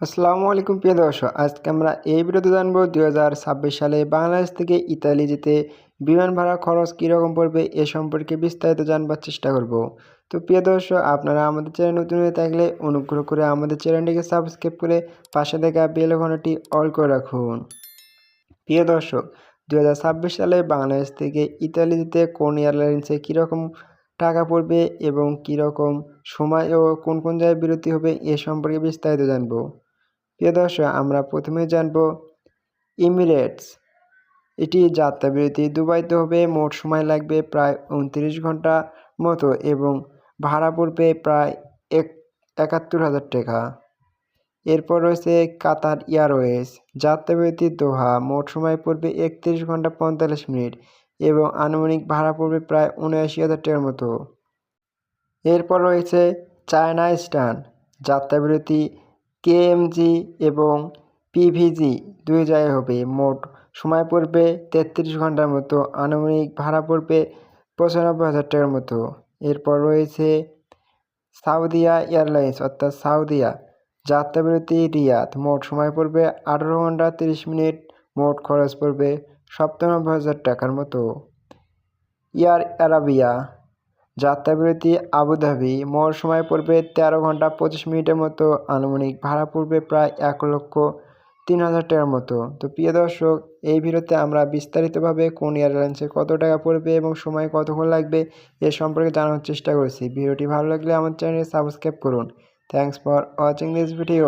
আসসালামু আলাইকুম প্রিয় দর্শক, আজকে আমরা এই ভিডিওতে জানব দু হাজার ছাব্বিশ সালে বাংলাদেশ থেকে ইতালি যেতে বিমান ভাড়া খরচ কীরকম পড়বে এ সম্পর্কে বিস্তারিত জানবার চেষ্টা করব। তো প্রিয় দর্শক, আপনারা আমাদের চ্যানেল নতুন হয়ে থাকলে অনুগ্রহ করে আমাদের চ্যানেলটিকে সাবস্ক্রাইব করে পাশে দেখা বেল ঘন্টাটি অল করে রাখুন। প্রিয় দর্শক দু হাজার ছাব্বিশ সালে বাংলাদেশ থেকে ইতালি যেতে কোন এয়ারলাইন্সে কীরকম টাকা পড়বে এবং কীরকম সময় ও কোন কোন জায়গায় বিরতি হবে এ সম্পর্কে বিস্তারিত জানব। প্রিয় দর্শক, আমরা প্রথমে জানব ইমিরেটস। এটি যাত্রাবিরতি দুবাইতে হবে, মোট সময় লাগবে প্রায় উনত্রিশ ঘণ্টা মতো এবং ভাড়া পড়বে প্রায় এক, একাত্তর হাজার টাকা। এরপর রয়েছে কাতার এয়ারওয়েজ। যাত্রাবিরতি দোহা, মোট সময় পড়বে একত্রিশ ঘণ্টা পঁয়তাল্লিশ মিনিট এবং আনুমানিক ভাড়া পড়বে প্রায় উনআশি হাজার টাকার মতো। এরপর রয়েছে চায়না স্টান যাত্রাবিরতি কেএমজি এবং পিভিজি দুই জায়গায় হবে। মোট সময় পড়বে তেত্রিশ ঘণ্টার মতো। আনুমানিক ভাড়া পড়বে পঁচানব্বই হাজার টাকার মতো। এরপর রয়েছে সাউদিয়া এয়ারলাইন্স, অর্থাৎ সাউদিয়া। যাত্রাবিরতি রিয়াদ। মোট সময় পড়বে আঠারো ঘণ্টা তিরিশ মিনিট। মোট খরচ পড়বে সপ্তানব্বই হাজার টাকার মতো। এয়ার অ্যারাবিয়া যাত্রাবিরতি আবুধাবি মোট সময় পড়বে তেরো ঘণ্টা পঁচিশ মিনিটের মতো। আনুমানিক ভাড়া পড়বে প্রায় এক লক্ষ তিন হাজার টাকার মতো। তো প্রিয় দর্শক, এই ভিডিওতে আমরা বিস্তারিতভাবে কোন এয়ারলাইন্সে কত টাকা পড়বে এবং সময় কতক্ষণ লাগবে এ সম্পর্কে জানানোর চেষ্টা করেছি। ভিডিওটি ভালো লাগলে আমার চ্যানেল সাবস্ক্রাইব করুন। Thanks for watching this video